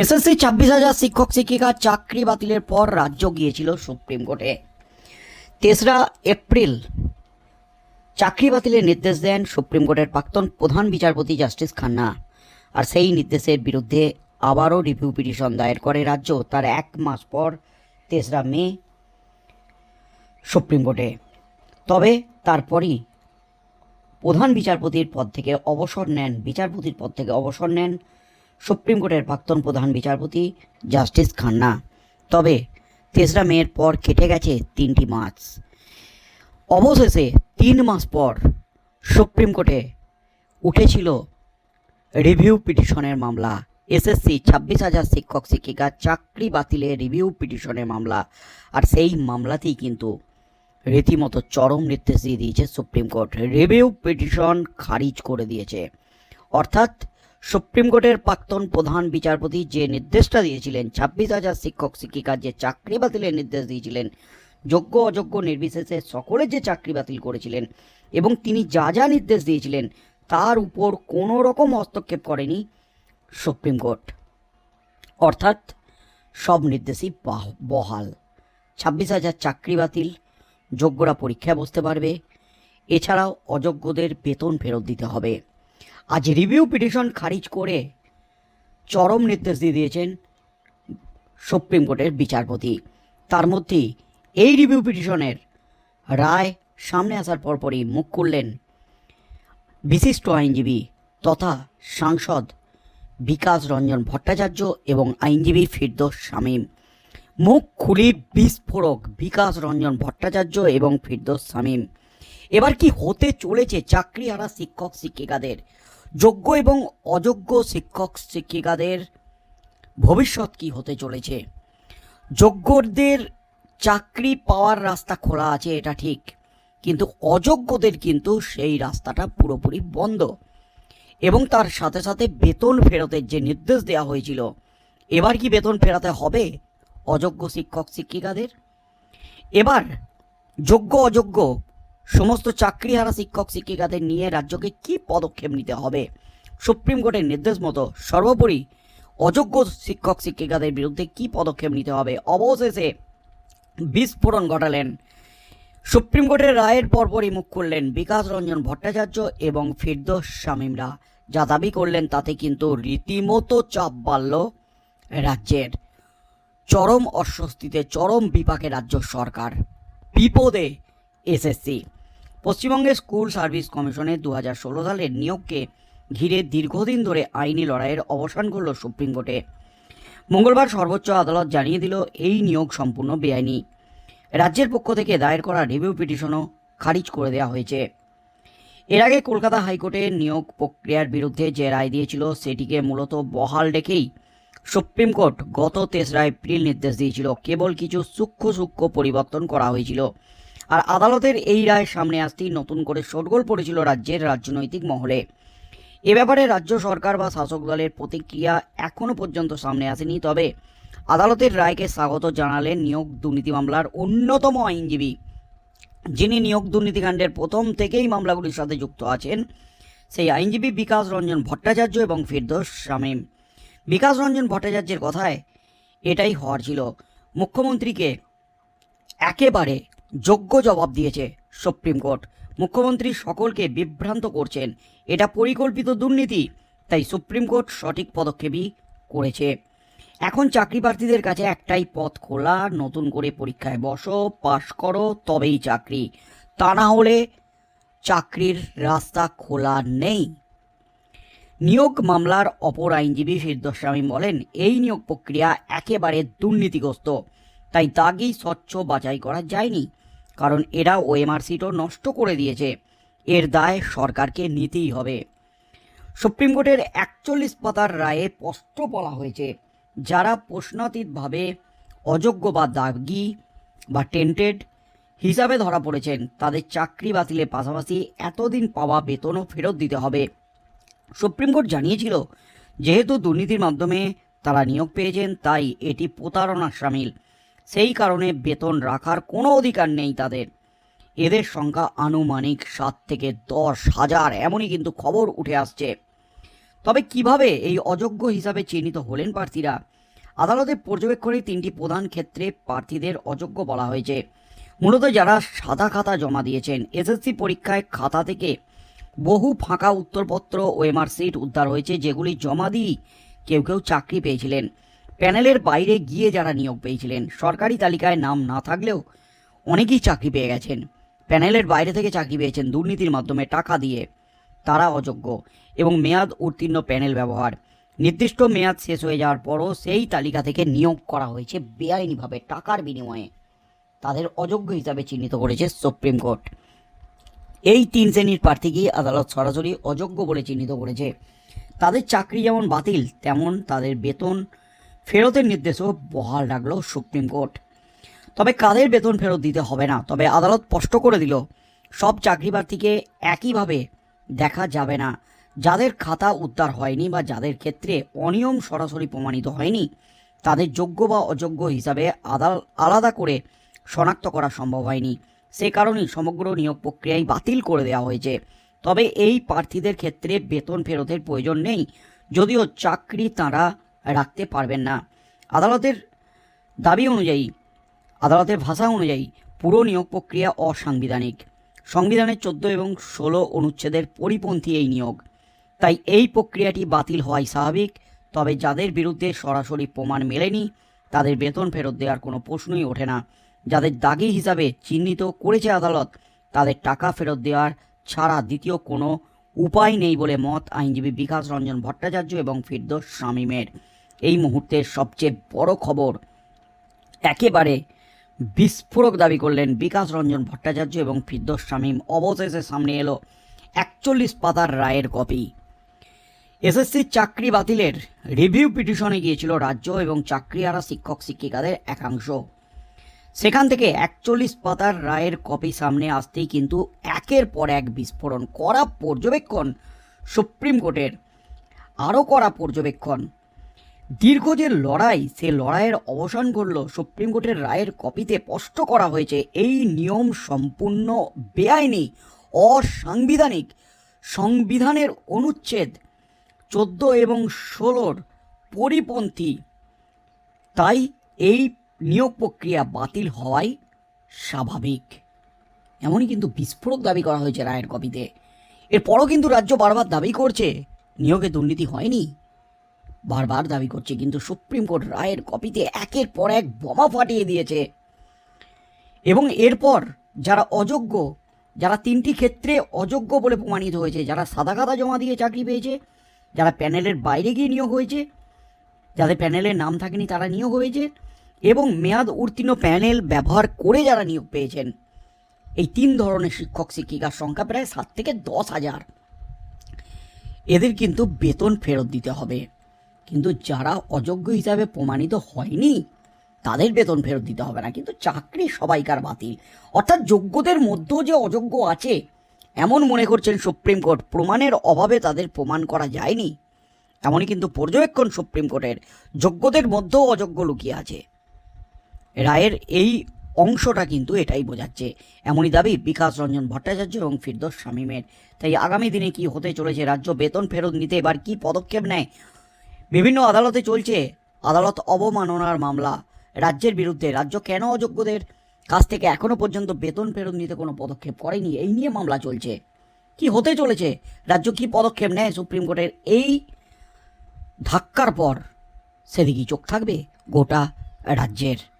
SSC ছাব্বিশ হাজার শিক্ষক শিক্ষিকা চাকরি বাতিলের পর রাজ্য গিয়েছিল সুপ্রিম কোর্টে। তেসরা এপ্রিল চাকরি বাতিলের নির্দেশ দেন সুপ্রিম কোর্টের প্রাক্তন প্রধান বিচারপতি জাস্টিস খান্না। আর সেই নির্দেশের বিরুদ্ধে আবারও রিভিউ পিটিশন দায়ের করে রাজ্য। তার এক মাস পর তেসরা মে সুপ্রিম কোর্টে। তবে তারপরই প্রধান বিচারপতির পদ থেকে অবসর নেন, বিচারপতির পদ থেকে অবসর নেন সুপ্রিম কোর্টের প্রাক্তন প্রধান বিচারপতি জাস্টিস খান্না। তবে তেসরা মেয়ের পর কেটে গেছে তিনটি মাস অবশেষে তিন মাস পর সুপ্রিম কোর্টে উঠেছিল রিভিউ পিটিশনের মামলা। এসএসসি ছাব্বিশ হাজার শিক্ষক শিক্ষিকা চাকরি বাতিলে রিভিউ পিটিশনের মামলা। আর সেই মামলাতেই কিন্তু রীতিমতো চরম নির্দেশ দিয়ে দিয়েছে সুপ্রিম কোর্ট। রিভিউ পিটিশন খারিজ করে দিয়েছে। অর্থাৎ সুপ্রিম কোর্টের প্রাক্তন প্রধান বিচারপতি যে নির্দেশটা দিয়েছিলেন, ছাব্বিশ হাজার শিক্ষক শিক্ষিকার যে চাকরি বাতিলের নির্দেশ দিয়েছিলেন, যোগ্য, অযোগ্য নির্বিশেষে সকলে যে চাকরি বাতিল করেছিলেন এবং তিনি যা যা নির্দেশ দিয়েছিলেন, তার উপর কোনো রকম হস্তক্ষেপ করেনি সুপ্রিম কোর্ট। অর্থাৎ সব নির্দেশই বাহ- বহাল। ছাব্বিশ হাজার চাকরি বাতিল, যোগ্যরা পরীক্ষায় বসতে পারবে, এছাড়াও অযোগ্যদের বেতন ফেরত দিতে হবে। আজ রিভিউ পিটিশন খারিজ করে চরম নির্দেশ দিয়ে দিয়েছেন সুপ্রিম কোর্টের বিচারপতি। তার মধ্যেই এই রিভিউ পিটিশনের রায় সামনে আসার পরপরই মুখ খুললেন বিশিষ্ট আইনজীবী তথা সাংসদ বিকাশ রঞ্জন ভট্টাচার্য এবং আইনজীবী ফিরদোস শামীম। মুখ খুলি বিস্ফোরক বিকাশ রঞ্জন ভট্টাচার্য এবং ফিরদোস শামীম। এবার কি হতে চলেছে? চাকরি হারা শিক্ষক, শিক্ষিকাদের যোগ্য এবং অযোগ্য শিক্ষক, শিক্ষিকাদের ভবিষ্যৎ কি হতে চলেছে? যোগ্যদের চাকরি পাওয়ার রাস্তা খোলা আছে, এটা ঠিক। কিন্তু অযোগ্যদের কিন্তু সেই রাস্তাটা পুরোপুরি বন্ধ। এবং তার সাথে সাথে বেতন ফেরতের যে নির্দেশ দেওয়া হয়েছিল, এবার কি বেতন ফেরাতে হবে? অযোগ্য শিক্ষক, শিক্ষিকাদের? এবার যোগ্য, অযোগ্য সমস্ত চাকরিহারা শিক্ষক শিক্ষিকাদের নিয়ে রাজ্যকে কি পদক্ষেপ নিতে হবে? সুপ্রিম কোর্টের নির্দেশ মতো সর্বোপরি অযোগ্য শিক্ষক শিক্ষিকাদের বিরুদ্ধে কি পদক্ষেপ নিতে হবে? অবশেষে বিস্ফোরণ ঘটালেন। সুপ্রিম কোর্টের রায়ের পরপরই মুখ খুললেন বিকাশ রঞ্জন ভট্টাচার্য এবং ফিরদোস শামীমরা। যা দাবি করলেন তাতে কিন্তু রীতিমতো চাপ বাড়ল রাজ্যের। চরম অস্বস্তিতে, চরম বিপাকে রাজ্য সরকার। বিপদে এসএসসি পশ্চিমবঙ্গের স্কুল সার্ভিস কমিশনে দু সালের নিয়োগকে ঘিরে দীর্ঘদিন ধরে আইনি লড়াইয়ের অবসান করল সুপ্রিম কোর্টে। মঙ্গলবার সর্বোচ্চ আদালত জানিয়ে দিল, এই নিয়োগ সম্পূর্ণ বেআইনি। রাজ্যের পক্ষ থেকে দায়ের করা রিভিউ পিটিশনও খারিজ করে দেওয়া হয়েছে। এর আগে কলকাতা হাইকোর্টে নিয়োগ প্রক্রিয়ার বিরুদ্ধে যে রায় দিয়েছিল, সেটিকে মূলত বহাল রেখেই সুপ্রিম কোর্ট গত তেসরা এপ্রিল নির্দেশ দিয়েছিল। কেবল কিছু সূক্ষ্ম সূক্ষ্ম পরিবর্তন করা হয়েছিল। আর আদালতের এই রায় সামনে আসতেই নতুন করে শোরগোল পড়েছিল রাজ্যের রাজনৈতিক মহলে। এ ব্যাপারে রাজ্য সরকার বা শাসক দলের প্রতিক্রিয়া এখনও পর্যন্ত সামনে আসেনি। তবে আদালতের রায়কে স্বাগত জানালেন নিয়োগ দুর্নীতি মামলার অন্যতম আইনজীবী, যিনি নিয়োগ দুর্নীতিকাণ্ডের প্রথম থেকেই মামলাগুলির সাথে যুক্ত আছেন। সেই আইনজীবী বিকাশ রঞ্জন ভট্টাচার্য এবং ফিরদোস শামীম। বিকাশ রঞ্জন ভট্টাচার্যের কথায় এটাই হওয়ার ছিল। মুখ্যমন্ত্রীকে একেবারে যোগ্য জবাব দিয়েছে সুপ্রিম কোর্ট। মুখ্যমন্ত্রী সকলকে বিভ্রান্ত করছেন। এটা পরিকল্পিত দুর্নীতি, তাই সুপ্রিম কোর্ট সঠিক পদক্ষেপই করেছে। এখন চাকরি প্রার্থীদের কাছে একটাই পথ খোলা, নতুন করে পরীক্ষায় বসো, পাশ করো, তবেই চাকরি। তা না হলে চাকরির রাস্তা খোলা নেই। নিয়োগ মামলার অপর আইনজীবী ফিরদোস বলেন, এই নিয়োগ প্রক্রিয়া একেবারে দুর্নীতিগ্রস্ত। তাই দাগেই স্বচ্ছ বাছাই করা যায়নি, কারণ এরা ওএমআর সিটও নষ্ট করে দিয়েছে। এর দায় সরকারকে নিতেই হবে। সুপ্রিম কোর্টের একচল্লিশ পাতার রায়ে স্পষ্ট বলা হয়েছে, যারা প্রশ্নাতীতভাবে অযোগ্য বা দাগি বা টেন্টেড হিসাবে ধরা পড়েছেন, তাদের চাকরি বাতিলের পাশাপাশি এতদিন পাওয়া বেতনও ফেরত দিতে হবে। সুপ্রিম কোর্ট জানিয়েছিল, যেহেতু দুর্নীতির মাধ্যমে তারা নিয়োগ পেয়েছেন, তাই এটি প্রতারণার সামিল। সেই কারণে বেতন রাখার কোনো অধিকার নেই তাদের। এদের সংখ্যা আনুমানিক সাত থেকে দশ হাজার, এমনই কিন্তু খবর উঠে আসছে। তবে কীভাবে এই অযোগ্য হিসাবে চিহ্নিত হলেন প্রার্থীরা? আদালতের পর্যবেক্ষণে তিনটি প্রধান ক্ষেত্রে প্রার্থীদের অযোগ্য বলা হয়েছে। মূলত যারা সাদা খাতা জমা দিয়েছেন, এসএসসি পরীক্ষায় খাতা থেকে বহু ফাঁকা উত্তরপত্র ও এমআর সিট উদ্ধার হয়েছে, যেগুলি জমা দিয়ে কেউ কেউ চাকরি পেয়েছিলেন। প্যানেলের বাইরে গিয়ে যারা নিয়োগ পেয়েছিলেন, সরকারি তালিকায় নাম না থাকলেও অনেকেই চাকরি পেয়ে গেছেন। প্যানেলের বাইরে থেকে চাকরি পেয়েছেন দুর্নীতির মাধ্যমে টাকা দিয়ে। তারা অযোগ্য এবং মেয়াদ উত্তীর্ণ প্যানেল ব্যবহার। নির্দিষ্ট মেয়াদ শেষ হয়ে যাওয়ার পরও সেই তালিকা থেকে নিয়োগ করা হয়েছে বেআইনিভাবে টাকার বিনিময়ে। তাদের অযোগ্য হিসাবে চিহ্নিত করেছে সুপ্রিম কোর্ট। এই তিন শ্রেণির প্রার্থীকে আদালত সরাসরি অযোগ্য বলে চিহ্নিত করেছে। তাদের চাকরি যেমন বাতিল, তেমন তাদের বেতন ফেরতের নির্দেশও বহাল রাখল সুপ্রিম কোর্ট। তবে কাদের বেতন ফেরত দিতে হবে না? তবে আদালত স্পষ্ট করে দিল, সব চাকরি প্রার্থীকে একইভাবে দেখা যাবে না। যাদের খাতা উদ্ধার হয়নি বা যাদের ক্ষেত্রে অনিয়ম সরাসরি প্রমাণিত হয়নি, তাদের যোগ্য বা অযোগ্য হিসাবে আদাল আলাদা করে শনাক্ত করা সম্ভব হয়নি। সে কারণেই সমগ্র নিয়োগ প্রক্রিয়াই বাতিল করে দেওয়া হয়েছে। তবে এই প্রার্থীদের ক্ষেত্রে বেতন ফেরতের প্রয়োজন নেই, যদিও চাকরি তাঁরা রাখতে পারবেন না। আদালতের দাবি অনুযায়ী, আদালতের ভাষা অনুযায়ী পুরো নিয়োগ প্রক্রিয়া অসাংবিধানিক। সংবিধানের চোদ্দ এবং ষোলো অনুচ্ছেদের পরিপন্থী এই নিয়োগ। তাই এই প্রক্রিয়াটি বাতিল হওয়াই স্বাভাবিক, তবে যাদের বিরুদ্ধে সরাসরি প্রমাণ মেলেনি, তাদের বেতন ফেরত দেওয়ার কোনো প্রশ্নই ওঠে না। যাদের দাগি হিসাবে চিহ্নিত করেছে আদালত, তাদের টাকা ফেরত দেওয়ার ছাড়া দ্বিতীয় কোনো উপায় নেই বলে মত আইনজীবী বিকাশ রঞ্জন ভট্টাচার্য এবং ফিরদোস শামীমের। এই মুহূর্তের সবচেয়ে বড় খবর একেবারে বিস্ফোরক দাবি করলেন বিকাশ রঞ্জন ভট্টাচার্য এবং ফিরদোস শামীম। অবশেষে সামনে এলো একচল্লিশ পাতার রায়ের কপি। এসএসসির চাকরি বাতিলের রিভিউ পিটিশনে গিয়েছিল রাজ্য এবং চাকরিহারা শিক্ষক শিক্ষিকাদের একাংশ। সেখান থেকে একচল্লিশ পাতার রায়ের কপি সামনে আসতেই কিন্তু একের পর এক বিস্ফোরণ। করা পর্যবেক্ষণ সুপ্রিম কোর্টের। আরও করা পর্যবেক্ষণ। দীর্ঘ যে লড়াই, সে লড়াইয়ের অবসান করল সুপ্রিম কোর্টের রায়ের কপিতে স্পষ্ট করা হয়েছে। এই নিয়ম সম্পূর্ণ বেআইনি, অসাংবিধানিক, সংবিধানের অনুচ্ছেদ চোদ্দ এবং ষোলোর পরিপন্থী। তাই এই নিয়োগ প্রক্রিয়া বাতিল হওয়াই স্বাভাবিক। এমনই কিন্তু বিস্ফোরক দাবি করা হয়েছে রায়ের কপিতে। এরপরও কিন্তু রাজ্য বারবার দাবি করছে, নিয়োগে দুর্নীতি হয়নি। বারবার দাবি করছে, কিন্তু সুপ্রিম কোর্ট রায়ের কপিতে একের পর এক বোমা ফাটিয়ে দিয়েছে। এবং এরপর যারা অযোগ্য, যারা তিনটি ক্ষেত্রে অযোগ্য বলে প্রমাণিত হয়েছে, যারা সাদা খাতা জমা দিয়ে চাকরি পেয়েছে, যারা প্যানেলের বাইরে গিয়ে নিয়োগ হয়েছে, যাদের প্যানেলের নাম থাকেনি তারা নিয়োগ হয়েছে, এবং মেয়াদ উত্তীর্ণ প্যানেল ব্যবহার করে যারা নিয়োগ পেয়েছেন, এই তিন ধরনের শিক্ষক শিক্ষিকার সংখ্যা প্রায় সাত থেকে দশ হাজার। এদের কিন্তু বেতন ফেরত দিতে হবে। কিন্তু যারা অযোগ্য হিসাবে প্রমাণিত হয়নি, তাদের বেতন ফেরত দিতে হবে না। কিন্তু চাকরি সবাইকার বাতিল। অর্থাৎ যোগ্যদের মধ্যেও যে অযোগ্য আছে, এমন মনে করছেন সুপ্রিম কোর্ট। প্রমাণের অভাবে তাদের প্রমাণ করা যায়নি। এমনই কিন্তু পর্যবেক্ষণ সুপ্রিম কোর্টের। যোগ্যদের মধ্যেও অযোগ্য লুকিয়ে আছে। রায়ের এই অংশটা কিন্তু এটাই বোঝাচ্ছে। এমনই দাবি বিকাশ রঞ্জন ভট্টাচার্য এবং ফিরদোস শামীমের। তাই আগামী দিনে কি হতে চলেছে? রাজ্য বেতন ফেরত নিতে এবার কি পদক্ষেপ নেয়? বিভিন্ন আদালতে চলছে আদালত অবমাননার মামলা। রাজ্যের বিরুদ্ধে রাজ্য কেন অযোগ্যদের কাছ থেকে এখনও পর্যন্ত বেতন ফেরত নিতে কোনো পদক্ষেপ করেনি? এই নিয়ে মামলা চলছে। কি হতে চলেছে? রাজ্য কি পদক্ষেপ নেয় সুপ্রিম কোর্টের এই ধাক্কার পর? সেদিকেই চোখ থাকবে গোটা রাজ্যের।